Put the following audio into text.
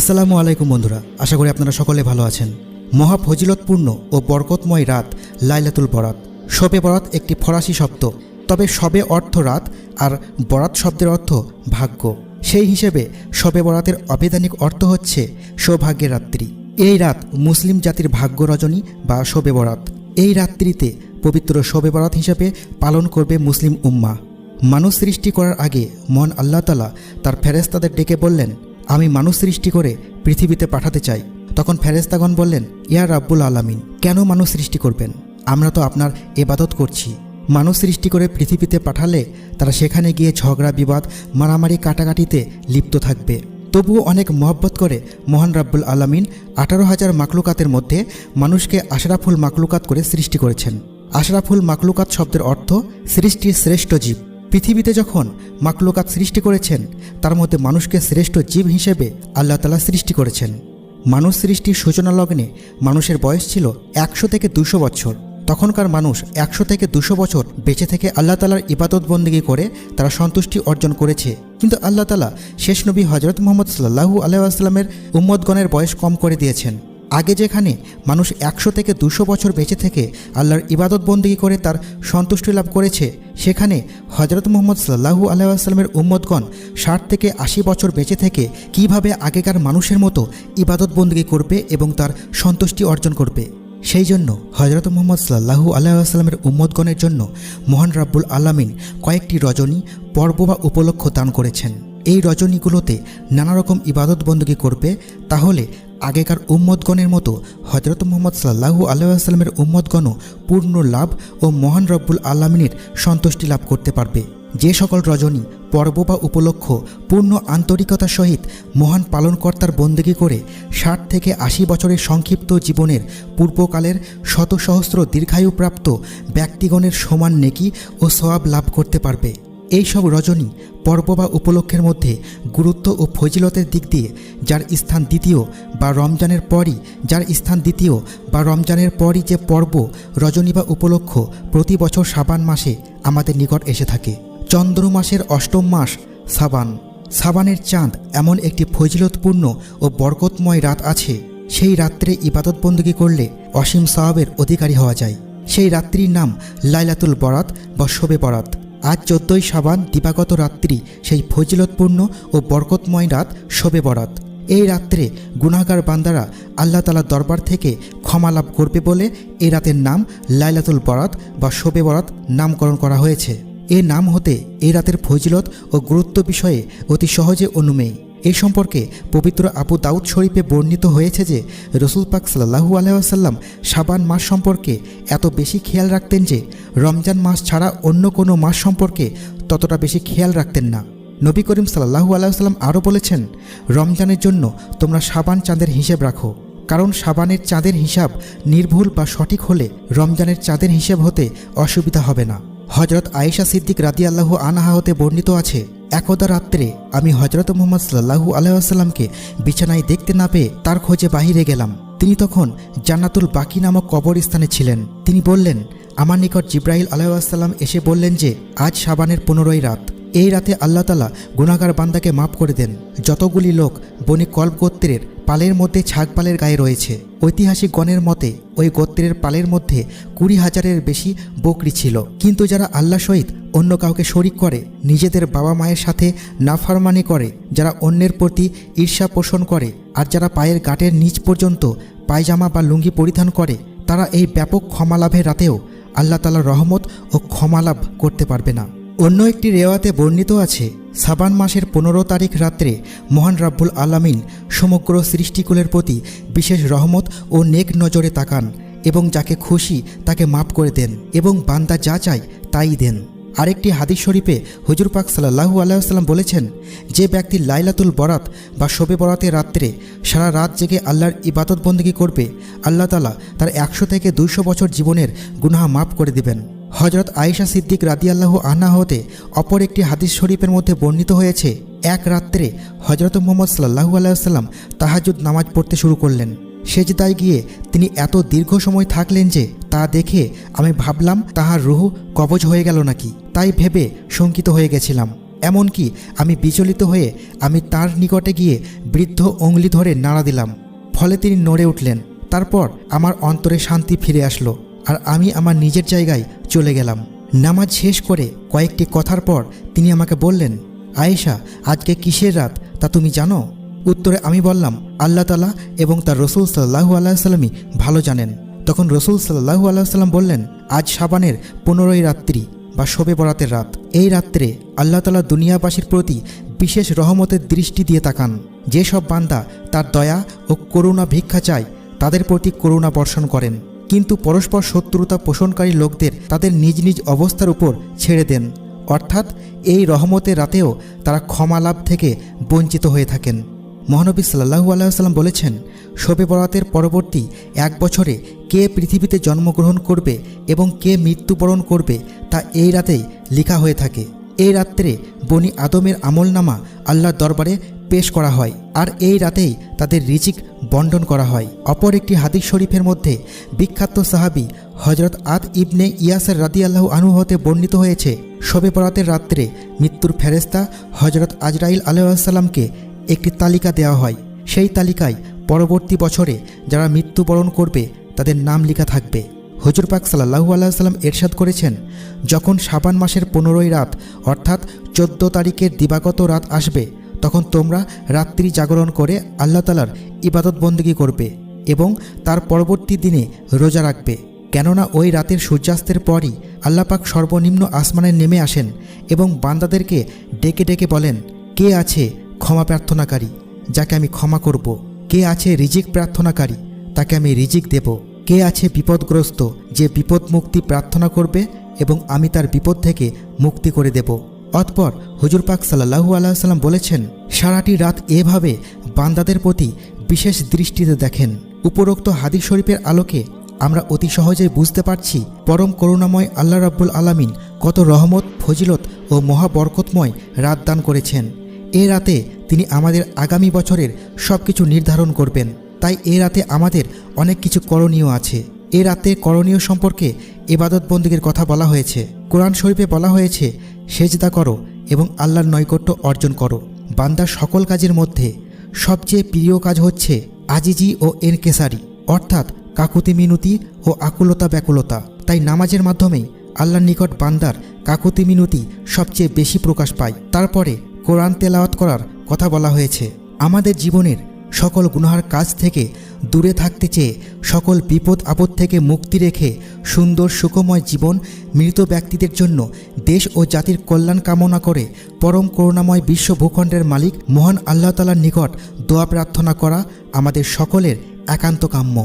আসসালামু আলাইকুম বন্ধুরা, আশা করি আপনারা সকলে ভালো আছেন। মহা ফজিলতপূর্ণ ও বরকতময় রাত, লাইলাতুল বরাত। শবে বরাত একটি ফরাসি শব্দ, তবে শবে অর্থ রাত আর বরাত শব্দের অর্থ ভাগ্য। সেই হিসেবে শবে বরাতের অবেদানিক অর্থ হচ্ছে সৌভাগ্যের রাত্রি। এই রাত মুসলিম জাতির ভাগ্য রজনী বা শবে বরাত। এই রাত্রিতে পবিত্র শবে বরাত হিসাবে পালন করবে মুসলিম উম্মা মানুষ সৃষ্টি করার আগে মন আল্লাহতালা তার ফেরেস্তাদের ডেকে বললেন আমি মানুষ সৃষ্টি করে পৃথিবীতে পাঠাতে চাই। তখন ফেরেস্তাগণ বললেন, ইয়া রাব্বুল আলামিন, কেন মানুষ সৃষ্টি করবেন? আমরা তো আপনার এবাদত করছি। মানুষ সৃষ্টি করে পৃথিবীতে পাঠালে তারা সেখানে গিয়ে ঝগড়া, বিবাদ, মারামারি, কাটাকাটিতে লিপ্ত থাকবে। তবুও অনেক মহব্বত করে মহান রাব্বুল আলামিন আঠারো হাজার মাকলুকাতের মধ্যে মানুষকে আশরাফুল মাকলুকাত করে সৃষ্টি করেছেন। আশরাফুল মাকলুকাত শব্দের অর্থ সৃষ্টির শ্রেষ্ঠ জীব। পৃথিবীতে যখন মাকলুকাত সৃষ্টি করেছেন, তার মধ্যে মানুষকে শ্রেষ্ঠ জীব হিসেবে আল্লাহ তালা সৃষ্টি করেছেন। মানুষ সৃষ্টির সূচনা লগ্নে মানুষের বয়স ছিল একশো থেকে দুশো বছর। তখনকার মানুষ একশো থেকে দুশো বছর বেঁচে থেকে আল্লাহ তালার ইবাদত বন্দিগি করে তারা সন্তুষ্টি অর্জন করেছে। কিন্তু আল্লাহ তালা শেষ নবী হজরত মোহাম্মদ সাল্লাহু আলাইসলামের উম্মদগণের বয়স কম করে দিয়েছেন। আগে যেখানে মানুষ একশো থেকে দুশো বছর বেঁচে থেকে আল্লাহর ইবাদত বন্দিগি করে তার সন্তুষ্টি লাভ করেছে, সেখানে হজরত মোহাম্মদ সাল্লাহু আলাইসাল্লামের উম্মদগণ ষাট থেকে আশি বছর বেঁচে থেকে কীভাবে আগেকার মানুষের মতো ইবাদত বন্দিগি করবে এবং তার সন্তুষ্টি অর্জন করবে? সেই জন্য হজরত মোহাম্মদ সাল্লাহু আলাইসাল্লামের উম্মদগণের জন্য মহান রাব্বুল আলামিন কয়েকটি রজনী, পর্ব বা উপলক্ষ দান করেছেন। এই রজনীগুলোতে নানা রকম ইবাদত বন্দী করবে, তাহলে আগেকার উম্মদগণের মতো হজরত মোহাম্মদ সাল্লাহু আলাইসাল্লামের উম্মদগণও পূর্ণ লাভ ও মহান রব্বুল আলমিনের সন্তুষ্টি লাভ করতে পারবে। যে সকল রজনী, পর্ব বা উপলক্ষ পূর্ণ আন্তরিকতার সহিত মহান পালনকর্তার বন্দেগী করে ষাট থেকে আশি বছরের সংক্ষিপ্ত জীবনের পূর্বকালের শত সহস্র দীর্ঘায়ুপ্রাপ্ত ব্যক্তিগণের সমান নেকি ও সওয়াব লাভ করতে পারবে। এই সব রজনী পর্ব বা উপলক্ষের মধ্যে গুরুত্ব ও ফজিলতের দিক দিয়ে যার স্থান দ্বিতীয় বা রমজানের পরই, যার স্থান দ্বিতীয় বা রমজানের পরই যে পর্ব, রজনী বা উপলক্ষ প্রতি বছর সাবান মাসে আমাদের নিকট এসে থাকে। চন্দ্র মাসের অষ্টম মাস, সাবান। সাবানের চাঁদ এমন একটি ফজিলতপূর্ণ ও বরকতময় রাত আছে। সেই রাত্রে ইবাদত বন্দী করলে অসীম সাহাবের অধিকারী হওয়া যায়। সেই রাত্রির নাম লাইলাতুল বরাত বা শোবে বরাত। আজ চোদ্দই সাবান দিবাগত রাত্রি সেই ফজিলতপূর্ণ ও বরকতময় রাত শোবে বরাত। এই রাত্রে গুণাগার বান্দারা আল্লাহ তালার দরবার থেকে ক্ষমা লাভ করবে বলে এই রাতের নাম লাইলাতুল বরাত বা শোবে বরাত নামকরণ করা হয়েছে। এ নাম হতে এই রাতের ফজিলত ও গুরুত্ব বিষয়ে অতি সহজে অনুমেয়। এই সম্পর্কে পবিত্র আবু দাউদ শরীফে বর্ণিত হয়েছে যে রসুল পাক সাল্লাহু আলহাম সাবান মাস সম্পর্কে এত বেশি খেয়াল রাখতেন যে রমজান মাস ছাড়া অন্য কোনো মাস সম্পর্কে ততটা বেশি খেয়াল রাখতেন না। নবী করিম সাল্লাহু আলাইসাল্লাম আরও বলেছেন, রমজানের জন্য তোমরা সাবান চাঁদের হিসেব রাখো, কারণ সাবানের চাঁদের হিসাব নির্ভুল বা সঠিক হলে রমজানের চাঁদের হিসেব হতে অসুবিধা হবে না। হজরত আয়েশা সিদ্দিক রাদি আল্লাহ আনাহা হতে বর্ণিত আছে, একদা রাত্রে আমি হজরত মোহাম্মদ সাল্লাহু আলাইসাল্লামকে বিছানায় দেখতে না পেয়ে তার খোঁজে বাহিরে গেলাম। তিনি তখন জান্নাতুল বাকি নামক কবরস্থানে ছিলেন। তিনি বললেন, আমার নিকট জিব্রাহিল আলাইসাল্লাম এসে বললেন যে, আজ সাবানের পনেরোই রাত। এই রাতে আল্লাহ তালা গুণাগার বান্দাকে মাফ করে দেন। যতগুলি লোক বণিক কল্প গোত্রের পালের মধ্যে ছাগ পালের গায়ে রয়েছে, ঐতিহাসিক গণের মতে ওই গোত্রের পালের মধ্যে কুড়ি হাজারের বেশি বকরি ছিল। কিন্তু যারা আল্লাহ সহিত অন্য কাউকে শরিক করে, নিজেদের বাবা মায়ের সাথে নাফারমানি করে, যারা অন্যের প্রতি ঈর্ষা পোষণ করে, আর যারা পায়ের গাটের নিচ পর্যন্ত পায়জামা বা লুঙ্গি পরিধান করে, তারা এই ব্যাপক ক্ষমা লাভের রাতেও আল্লাহ তালার রহমত ও ক্ষমা লাভ করতে পারবে না। অন্য একটি রেওয়াতে বর্ণিত আছে, সাবান মাসের পনেরো তারিখ রাত্রে মহান রাব্বুল আলামিন সমগ্র সৃষ্টিকুলের প্রতি বিশেষ রহমত ও নেক নজরে তাকান এবং যাকে খুশি তাকে মাফ করে দেন এবং বান্দা যা চায় তাই দেন। আরেকটি হাদিস শরীফে হুজুর পাক সাল্লাহু আলাইসাল্লাম বলেছেন, যে ব্যক্তি লাইলাতুল বরাত বা শোবে বরাতের রাত্রে সারা রাত জেগে আল্লাহর ইবাদত বন্দী করবে, আল্লাহ তালা তার একশো থেকে দুইশো বছর জীবনের গুনাহা মাফ করে দিবেন। হজরত আয়েশা সিদ্দিক রাদিয়াল্লাহু আহ্না হতে অপর একটি হাদিস শরীফের মধ্যে বর্ণিত হয়েছে, এক রাত্রে হজরত মোহাম্মদ সাল্লাহু আলাইসাল্লাম তাহাজুদ নামাজ পড়তে শুরু করলেন। সেজদায় গিয়ে তিনি এত দীর্ঘ সময় থাকলেন যে তা দেখে আমি ভাবলাম, তাহার রুহ কবজ হয়ে গেল নাকি? তাই ভেবে শঙ্কিত হয়ে গেছিলাম। এমনকি আমি বিচলিত হয়ে আমি তার নিকটে গিয়ে বৃদ্ধ অঙ্গলি ধরে নাড়া দিলাম। ফলে তিনি নড়ে উঠলেন। তারপর আমার অন্তরে শান্তি ফিরে আসলো। আর আমি আমার নিজের জায়গায় চলে গেলাম। নামাজ শেষ করে কয়েকটি কথার পর তিনি আমাকে বললেন, আয়েশা, আজকে কিসের রাত? তা তুমি জানো? উত্তরে আমি বললাম, আল্লাহ তালা এবং তার রসুল সাল্লাহু আল্লাহ ভালো জানেন। তখন রসুল সাল্লাহু আল্লাহ বললেন, আজ সাবানের পনেরোই রাত্রি বা শোবে বরাতের রাত। এই রাত্রে আল্লাহ তালা দুনিয়াবাসীর প্রতি বিশেষ রহমতের দৃষ্টি দিয়ে তাকান। যেসব বান্দা তার দয়া ও করুণা ভিক্ষা চায়, তাদের প্রতি করুণা বর্ষণ করেন। কিন্তু পরস্পর শত্রুতা পোষণকারী লোকদের তাদের নিজ নিজ অবস্থার উপর ছেড়ে দেন। অর্থাৎ এই রহমতের রাতেও তারা ক্ষমা লাভ থেকে বঞ্চিত হয়ে থাকেন। মহানবী সাল্লাহু আলাইসাল্লাম বলেছেন, শোবে বরাতের পরবর্তী এক বছরে কে পৃথিবীতে জন্মগ্রহণ করবে এবং কে মৃত্যুবরণ করবে তা এই রাতেই লেখা হয়ে থাকে। এই রাত্রে বনি আদমের আমলনামা আল্লাহর দরবারে পেশ করা হয় আর এই রাতেই তাদের রিজিক বন্টন করা হয়। অপর একটি হাদিস শরীফের মধ্যে বিখ্যাত সাহাবি হজরত আদ ইবনে ইয়াসের রাদি আল্লাহ আনু হতে বর্ণিত হয়েছে, শবে পরাতের রাত্রে মৃত্যুর ফেরেস্তা হজরত আজরাইল আলাইসাল্লামকে একটি তালিকা দেওয়া হয়। সেই তালিকায় পরবর্তী বছরে যারা মৃত্যুবরণ করবে, তাদের নাম লেখা থাকবে। হজুর পাক সাল্লাহু আল্লাহ সাল্লাম এরশাদ করেছেন, যখন সাবান মাসের পনেরোই রাত, অর্থাৎ চোদ্দ তারিখের দিবাগত রাত আসবে তখন তোমরা রাত্রি জাগরণ করে আল্লাহ তালার ইবাদত বন্দিগি করবে এবং তার পরবর্তী দিনে রোজা রাখবে। কেননা ওই রাতের সূর্যাস্তের পরই আল্লাপাক সর্বনিম্ন আসমানে নেমে আসেন এবং বান্দাদেরকে ডেকে ডেকে বলেন, কে আছে ক্ষমা প্রার্থনাকারী যাকে আমি ক্ষমা করব? কে আছে রিজিক প্রার্থনাকারী তাকে আমি রিজিক দেব? কে আছে বিপদগ্রস্ত যে বিপদ মুক্তি প্রার্থনা করবে এবং আমি তার বিপদ থেকে মুক্তি করে দেব? অতপর হুজুর পাক সাল্লাহু আলাইসাল্লাম বলেছেন, সারাটি রাত এভাবে বান্দাদের প্রতি বিশেষ দৃষ্টিতে দেখেন। উপরোক্ত হাদিস শরীফের আলোকে আমরা অতি সহজেই বুঝতে পারছি, পরম করুণাময় আল্লাহ রাব্বুল আলামিন কত রহমত, ফজিলত ও মহাবরকতময় রাত দান করেছেন। এ রাতে তিনি আমাদের আগামী বছরের সব কিছু নির্ধারণ করবেন। তাই এ রাতে আমাদের অনেক কিছু করণীয় আছে। এ রাতে করণীয় সম্পর্কে এবাদত বন্দীগের কথা বলা হয়েছে। কোরআন শরীফে বলা হয়েছে সেজদা করো এবং আল্লাহর নৈকট্য অর্জন করো। বান্দার সকল কাজের মধ্যে সবচেয়ে প্রিয় কাজ হচ্ছে আজিজি ও এনকেসারি, অর্থাৎ কাকুতি মিনতি ও আকুলতা ব্যাকুলতা। তাই নামাজের মাধ্যমেই আল্লাহর নিকট বান্দার কাকুতি মিনতি সবচেয়ে বেশি প্রকাশ পায়। তারপরে কোরআন তেলাওয়াত করার কথা বলা হয়েছে। আমাদের জীবনের সকল গুনহার কাজ থেকে দূরে থাকতে চেয়ে সকল বিপদ আপদ থেকে মুক্তি রেখে সুন্দর সুখময় জীবন মৃত ব্যক্তিদের জন্য দেশ ও জাতির কল্যাণ কামনা করে পরম করুণাময় বিশ্ব ভূখণ্ডের মালিক মহান আল্লাহতালার নিকট দোয়া প্রার্থনা করা আমাদের সকলের একান্ত কাম্য